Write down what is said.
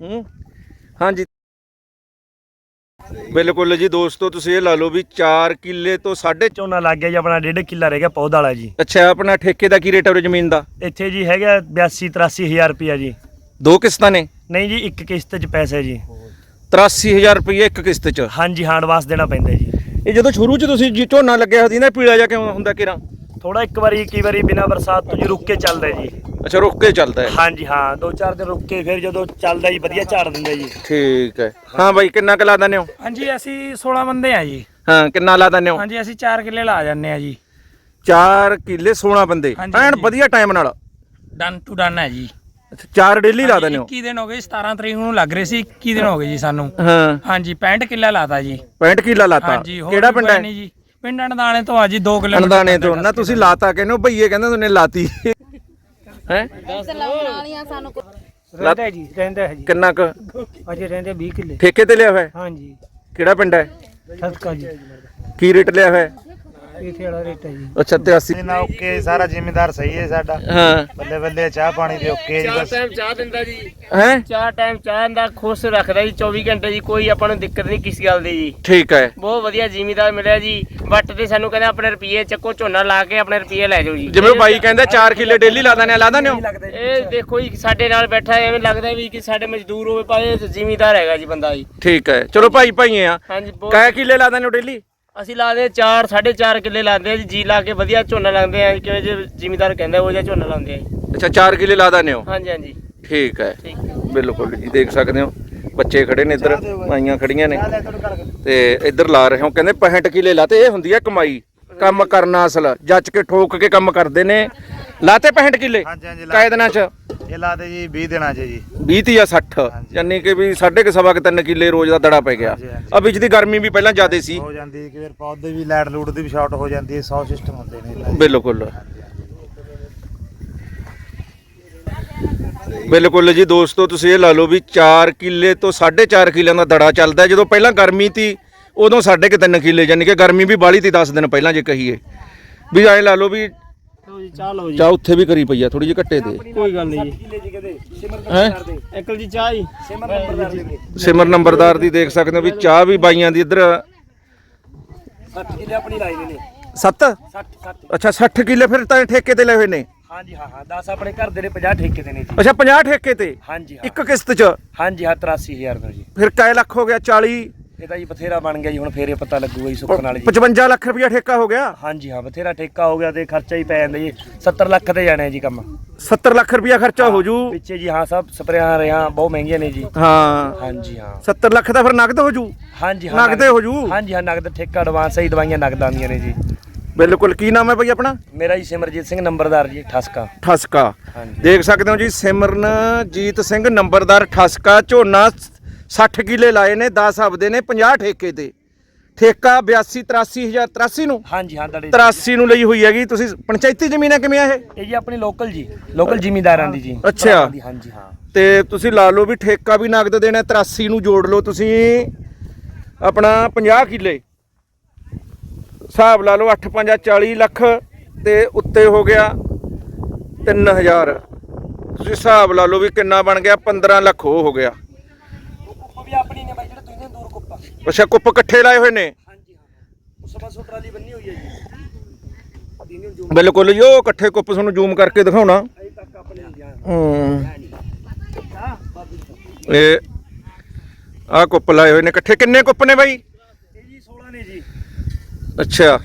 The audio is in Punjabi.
ਹੂੰ? ਹਾਂਜੀ। ਬਿਲਕੁਲ ਜੀ ਦੋਸਤੋ ਤੁਸੀਂ ਇਹ ਲਾ ਲਓ ਵੀ 4 ਕਿੱਲੇ ਤੋਂ ਸਾਢੇ ਝੋਨਾ ਲੱਗ ਗਿਆ ਜੀ ਆਪਣਾ ਡੇਢ ਕਿੱਲਾ ਰਹਿ ਗਿਆ ਪੌਦ ਵਾਲਾ ਜੀ। ਅੱਛਾ ਆਪਣਾ ਠੇਕੇ ਦਾ ਕੀ ਰੇਟ ਹੈ ਜ਼ਮੀਨ ਦਾ? ਇੱਥੇ ਜੀ ਹੈਗਾ 82 83000 ਰੁਪਿਆ ਜੀ। ਦੋ ਕਿਸ਼ਤਾਂ ਨੇ? ਨਹੀਂ ਜੀ ਇੱਕ ਕਿਸ਼ਤ 'ਚ ਪੈਸੇ ਜੀ। 83000 ਰੁਪਏ ਇੱਕ ਕਿਸ਼ਤ 'ਚ? ਹਾਂਜੀ ਹਾਂ ਐਡਵਾਂਸ ਦੇਣਾ ਪੈਂਦਾ ਜੀ। ਇਹ ਜਦੋਂ ਸ਼ੁਰੂ 'ਚ ਤੁਸੀਂ ਜੀ ਝੋਨਾ ਲੱਗਿਆ ਹੁੰਦੀ ਨਾ ਪੀਲਾ ਜਾ ਕਿਉਂ ਹੁੰਦਾ ਕਿਰਾਂ ਥੋੜਾ ਇੱਕ ਵਾਰੀ ਕਈ ਵਾਰੀ ਬਿਨਾ ਬਰਸਾਤ ਤੋਂ ਜੀ ਰੁੱਕ ਕੇ ਚੱਲਦਾ ਜੀ। ਅੱਛਾ ਰੁੱਕ ਕੇ ਚੱਲਦਾ ਹੈ ਹਾਂਜੀ ਹਾਂ ਦੋ ਚਾਰ ਦਿਨ ਰੁੱਕ ਕੇ ਫਿਰ ਜਦੋਂ ਚੱਲਦਾ ਜੀ ਵਧੀਆ ਝਾੜ ਦਿੰਦਾ ਜੀ। ਠੀਕ ਹੈ। ਹਾਂ ਬਾਈ ਕਿੰਨਾ ਕੁ ਲਾ ਦਿੰਦੇ ਹੋ? ਹਾਂਜੀ ਅਸੀਂ 16 ਬੰਦੇ ਆ ਜੀ। ਹਾਂ ਕਿੰਨਾ ਲਾ ਦਿੰਦੇ ਹੋ? ਹਾਂਜੀ ਅਸੀਂ 4 ਕਿੱਲੇ ਲਾ ਜਾਂਦੇ ਆ ਜੀ। 4 ਕਿੱਲੇ 16 ਬੰਦੇ। ਹਾਂਜੀ, ਐਨ ਹਾਂਜੀ। ਵਧੀਆ ਟਾਈਮ ਨਾਲ। ਡਨ ਟੂ ਡਨ ਹੈ ਜੀ। ਅੱਛਾ, ਚਾਰ ਡੇਲੀ ਲਾ ਦਿੰਦੇ ਹੋ? 21 ਦਿਨ ਹੋ ਗਏ 17 ਤਰੀਕ ਨੂੰ ਲੱਗ ਰਹੇ ਸੀ 21 ਦਿਨ ਹੋ ਗਏ ਜੀ ਸਾਨੂੰ। ਹਾਂ। ਹਾਂਜੀ 65 ਕਿੱਲਾ ਲਾਤਾ ਜੀ। 65 ਕਿੱਲਾ ਲਾਤਾ। ਹਾਂਜੀ ਹੋਰ ਕਿਹੜਾ ਵੀ ਪਿੰਡ ਕੋਈ ਹੈ? ਨਹੀਂ ਜੀ। ਪਿੰਡ ਅਣਦਾਣੇ ਤੋਂ ਆ ਜੀ 2 ਕਿਲੋਮੀਟਰ ਅਣਦਾਣੇ ਤੋਂ। ਨਾ ਤੁਸੀਂ ਲਾਤਾ ਕਹਿੰਦੇ ਹੋ ਭਈਏ ਕਹਿੰਦੇ ਤੁਨੇ ਲਾਤੀ। ਹੈ? ਲਾਉਣ ਵਾਲੀਆਂ ਸਾਨੂੰ ਕੁ- ਰਹਿੰਦਾ ਜੀ ਰਹਿੰਦਾ ਹੈ ਜੀ। ਕਿੰਨਾ ਕੁ? ਅਜੇ ਰਹਿੰਦੇ 20 ਕਿੱਲੇ। ਠੇਕੇ ਤੇ ਲਿਆ ਹੋਇਆ ਹੈ? ਹਾਂਜੀ। ਕਿਹੜਾ ਪਿੰਡ ਹੈ? ਠਸਕਾ ਜੀ। ਕੀ ਰੇਟ ਲਿਆ ਹੋਇਆ ਹੈ? ਇੱਥੇ ਵਾਲਾ ਰੇਟ ਹੈ ਜੀ। ਅੱਛਾ 83 ਨਾ ਓਕੇ ਸਾਰਾ ਜ਼ਿਮੀਦਾਰ ਸਹੀ ਹੈ ਸਾਡਾ। ਹਾਂ। ਬੱਲੇ ਬੱਲੇ ਚਾਹ ਪਾਣੀ ਦੇ ਓਕੇ ਜੀ ਬਸ। ਟਾਈਮ ਚਾਹ ਦਿੰਦਾ ਜੀ। ਹੈ? ਚਾਰ ਟਾਈਮ ਚਾਹ ਦਾ ਖੁਸ਼ ਰੱਖਦਾ ਜੀ 24 ਘੰਟੇ ਜੀ ਕੋਈ ਆਪਾਂ ਨੂੰ ਦਿੱਕਤ ਨਹੀਂ ਕਿਸੇ ਗੱਲ ਦੀ ਜੀ। ਠੀਕ ਹੈ। ਬਹੁਤ ਵਧੀਆ ਜ਼ਿਮੀਦਾਰ ਮਿਲਿਆ ਜੀ। ਵੱਟ ਤੇ ਸਾਨੂੰ ਕਹਿੰਦਾ ਆਪਣੇ ਰੁਪਏ ਚੱਕੋ ਝੋਨਾ ਲਾ ਕੇ ਆਪਣੇ ਰੁਪਏ ਲੈ ਜਾਓ ਜੀ। ਜਿਵੇਂ ਉਹ ਬਾਈ ਕਹਿੰਦਾ 4 ਕਿੱਲੇ ਡੇਲੀ ਲਾ ਦਿੰਦੇ ਆ ਲਾ ਦਿੰਦੇ ਹੋ? ਇਹ ਦੇਖੋ ਜੀ ਸਾਡੇ ਨਾਲ ਬੈਠਾ ਐਵੇਂ ਲੱਗਦਾ ਵੀ ਕਿ ਸਾਡੇ ਮਜ਼ਦੂਰ ਹੋਵੇ ਜ਼ਿਮੀਦਾਰ ਹੈਗਾ ਜੀ ਬੰਦਾ ਜੀ। ਠੀਕ ਹੈ। ਚਲੋ ਭਾਈ ਭਾਈਏ ਆ। ਹਾਂਜੀ ਬਹੁਤ ਕਾਇਆ ਕਿੱਲੇ ਲਾ ਹੋ ਡੇਲੀ? ਅਸੀਂ ਲਾਦੇ 4 4.5 ਕਿੱਲੇ ਲਾਉਂਦੇ ਆ ਜੀ ਜੀ ਲਾ ਕੇ ਵਧੀਆ ਝੋਨਾ ਲਾਉਂਦੇ ਆ ਕਿਵੇਂ ਜੇ ਜ਼ਿਮੀਦਾਰ ਕਹਿੰਦਾ ਉਹ ਜਿਹਾ ਝੋਨਾ ਲਾਉਂਦੇ ਆ ਜੀ। ਅੱਛਾ 4 ਕਿੱਲੇ ਲਾ ਦਿੰਦੇ ਹੋ? ਹਾਂਜੀ ਹਾਂਜੀ। ਠੀਕ ਹੈ। ਠੀਕ। ਬਿਲਕੁਲ ਜੀ ਦੇਖ ਸਕਦੇ ਹੋ ਬੱਚੇ ਖੜੇ ਨੇ ਇੱਧਰ ਮਾਈਆਂ ਖੜੀਆਂ ਨੇ। ਤੇ ਇੱਧਰ ਲਾ ਰਹੇ ਹੋ ਕਹਿੰਦੇ 65 ਕਿੱਲੇ ਲਾਤੇ ਇਹ ਹੁੰਦੀ ਹੈ ਕਮਾਈ ਕੰਮ ਕਰਨਾ ਅਸਲ ਜੱਜ ਕੇ ਠੋਕ ਕੇ ਕੰਮ ਕਰਦੇ ਨੇ। ਲਾਤੇ 65 ਕਿੱਲੇ ਹਾਂਜੀ, ਹਾਂਜੀ, ਕਾਇ ਦਿਨਾਂ ਚ? ਇਹ ਲਾਦੇ ਜੀ 20 ਦਿਨਾਂ 'ਚ ਜੀ। 20 ਤੀ ਜਾਂ 60 ਯਾਨੀ ਕਿ ਵੀ ਸਾਢੇ ਕੁ ਸਵਾ ਕੁ ਤਿੰਨ ਕਿੱਲੇ ਰੋਜ਼ ਦਾ ਦੜਾ ਪੈ ਗਿਆ। ਹਾਂਜੀ, ਹਾਂਜੀ। ਆ ਵਿੱਚ ਦੀ ਗਰਮੀ ਵੀ ਪਹਿਲਾਂ ਜ਼ਿਆਦੇ ਸੀ। ਹੋ ਜਾਂਦੀ ਹੈ ਕਿ ਫਿਰ ਪੌਦੇ ਵੀ ਲਾਈਟ ਲੂਟ ਦੀ ਵੀ ਸ਼ਾਰਟ ਹੋ ਜਾਂਦੀ ਹੈ 100 ਸਿਸਟਮ ਹੁੰਦੇ ਨੇ ਇਹਨਾਂ ਦੇ। ਬਿਲਕੁਲ ਬਿਲਕੁਲ ਜੀ ਦੋਸਤੋ ਤੁਸੀਂ ਇਹ ਲਾ ਲਓ ਵੀ 4 ਕਿੱਲੇ ਤੋਂ 4.5 ਕਿੱਲਿਆਂ ਦਾ ਦੜਾ ਚੱਲਦਾ ਹੈ। ਜਦੋਂ ਪਹਿਲਾਂ ਗਰਮੀ ਤੀ ਉਦੋਂ ਸਾਢੇ ਕੁ ਤਿੰਨ ਕਿੱਲੇ ਯਾਨੀ ਕਿ ਗਰਮੀ ਵੀ ਬਾਲੀ ਤੀ 10 ਦਿਨ ਪਹਿਲਾਂ ਜੇ ਕਹੀਏ। ਵੀ ਐਂ ਲਾ ਲਓ ਵੀ ਲਓ ਜੀ ਚਾਹ ਲਓ ਜੀ। ਚਾਹ ਉੱਥੇ ਵੀ ਕਰੀ ਪਈ ਆ ਥੋੜੀ ਜਿਹੀ ਘੱਟੇ ਤੇ। ਕੋਈ ਗੱਲ ਨਹੀਂ ਜੀ। ਕਿੱਲੇ ਜੀ ਕਦੇ ਸਿਮਰ ਹੈ? ਅੰਕਲ ਜੀ ਚਾਹ ਜੀ। ਸਿਮਰ ਨੰਬਰਦਾਰ ਦੇ ਸਿਮਰ ਨੰਬਰਦਾਰ ਦੀ ਦੇਖ ਸਕਦੇ ਹੋ ਵੀ ਚਾਹ ਵੀ ਬਾਈਆਂ ਦੀ ਇੱਧਰ। 60 ਕਿੱਲੇ ਆਪਣੀ ਲਾਈ ਨੇ। 7 60 60 ਅੱਛਾ 60 ਕਿੱਲੇ ਫਿਰ ਤਾਂ ਠੇਕੇ ਤੇ ਲਏ ਹੋਏ ਨੇ? ਹਾਂਜੀ ਹਾਂ ਹਾਂ 10 ਆਪਣੇ ਘਰ ਦੇ ਨੇ 50 ਠੇਕੇ ਦੇ ਨੇ ਜੀ। ਅੱਛਾ 50 ਠੇਕੇ ਤੇ? ਹਾਂਜੀ ਹਾਂ। ਇੱਕ ਕਿਸ਼ਤ 'ਚ? ਹਾਂਜੀ ਹਾਂ 83000 ਦਾ ਜੀ। ਫਿਰ ਕਾਇ ਲੱਖ ਹੋ ਗਿਆ 40 ਇਹ ਤਾਂ ਜੀ ਬਥੇਰਾ ਬਣ ਗਿਆ ਜੀ ਹੁਣ ਫੇਰੇ ਪਤਾ ਲੱਗੂਗਾ ਜੀ ਸੁੱਖ ਨਾਲ ਜੀ। 55 ਲੱਖ ਰੁਪਇਆ ਠੇਕਾ ਹੋ ਗਿਆ? ਹਾਂਜੀ ਹਾਂ ਬਥੇਰਾ ਠੇਕਾ ਹੋ ਗਿਆ ਤੇ ਖਰਚਾ ਹੀ ਪੈ ਜਾਂਦਾ ਜੀ। 70 ਲੱਖ ਤੇ ਜਾਣਾ ਜੀ ਕੰਮ। 70 ਲੱਖ ਰੁਪਇਆ ਖਰਚਾ ਹੋ ਜੂ। ਪਿੱਛੇ ਜੀ ਹਾਂ ਸਭ ਸਪਰੇਆਂ ਰਿਆਂ ਬਹੁਤ ਮਹਿੰਗੀਆਂ ਨੇ ਜੀ। ਹਾਂ। ਹਾਂਜੀ ਹਾਂ। 70 ਲੱਖ ਦਾ ਫਿਰ ਨਗਦ ਹੋ ਜੂ। ਹਾਂਜੀ ਹਾਂ ਨਗਦੇ ਹੋ ਜੂ। ਹਾਂਜੀ ਹਾਂ ਨਗਦ ਠੇਕਾ ਐਡਵਾਂਸ ਹੀ ਦਵਾਈਆਂ ਨਗਦ ਆਉਂਦੀਆਂ ਨੇ ਜੀ। ਬਿਲਕੁਲ ਕੀ ਨਾਮ ਹੈ ਬਈ ਆਪਣਾ? ਮੇਰਾ ਜੀ ਸਿਮਰਜੀਤ ਸਿੰਘ ਨੰਬਰਦਾਰ ਜੀ ਠਸਕਾ। ਠਸਕਾ। ਦੇਖ ਸਕਦੇ ਹੋ ਜੀ ਸਿਮਰਨਜੀਤ ਸਿੰਘ ਨੰਬਰਦਾਰ ਠਸਕਾ ਝੋਨਾ 60 ਕਿੱਲੇ ਲਾਏ ਨੇ 10 ਹਬਦੇ ਨੇ 50 ਠੇਕੇ ਤੇ। ਠੇਕਾ 82 83000 83 ਨੂੰ? ਹਾਂਜੀ ਹਾਂ ਤੁਹਾਡੇ 83 ਨੂੰ ਲਈ ਹੋਈ ਹੈਗੀ। ਤੁਸੀਂ ਪੰਚਾਇਤੀ ਜ਼ਮੀਨ ਹੈ ਕਿਵੇਂ ਆ ਇਹ? ਇਹ ਜੀ ਆਪਣੀ ਲੋਕਲ ਜੀ ਲੋਕਲ ਜ਼ਿਮੀਦਾਰਾਂ ਦੀ ਜੀ। ਅੱਛਾ। ਹਾਂਜੀ ਹਾਂ। ਤੇ ਤੁਸੀਂ ਲਾ ਲਓ ਵੀ ਠੇਕਾ ਵੀ ਨਗਦ ਦੇਣਾ 83 ਨੂੰ ਜੋੜ ਲਓ। ਤੁਸੀਂ ਆਪਣਾ 50 ਕਿੱਲੇ। ਹਿਸਾਬ ਲਾ ਲਓ 8 5 40 ਲੱਖ ਤੇ ਉੱਤੇ ਹੋ ਗਿਆ 3000 ਤੁਸੀਂ ਹਿਸਾਬ ਲਾ ਲਓ ਵੀ ਕਿੰਨਾ ਬਣ ਗਿਆ 15 ਲੱਖ ਉਹ ਹੋ ਗਿਆ ਕੁੱਪ ਵੀ ਆਪਣੀ ਨੇ ਬਾਈ ਜਿਹੜੇ ਤੁਸੀਂ ਨੇ ਦੂਰ ਕੁੱਪ ਅੱਛਾ ਕੁੱਪ ਇਕੱਠੇ ਲਾਏ ਹੋਏ ਨੇ? ਹਾਂਜੀ ਹਾਂ ਉਸ ਪਾਸੋਂ ਟਰਾਲੀ ਬੰਨੀ ਹੋਈ ਹੈ ਜੀ। ਬਿਲਕੁਲ ਜੀ ਉਹ ਇਕੱਠੇ ਕੁੱਪ ਤੁਹਾਨੂੰ ਜ਼ੂਮ ਕਰਕੇ ਦਿਖਾਉਣਾ। ਇਹ ਆ ਕੁੱਪ ਲਾਏ ਹੋਏ ਨੇ ਇਕੱਠੇ। ਕਿੰਨੇ ਕੁੱਪ ਨੇ ਬਾਈ? ਇਹ ਜੀ 16 ਨੇ ਜੀ। ਅੱਛਾ।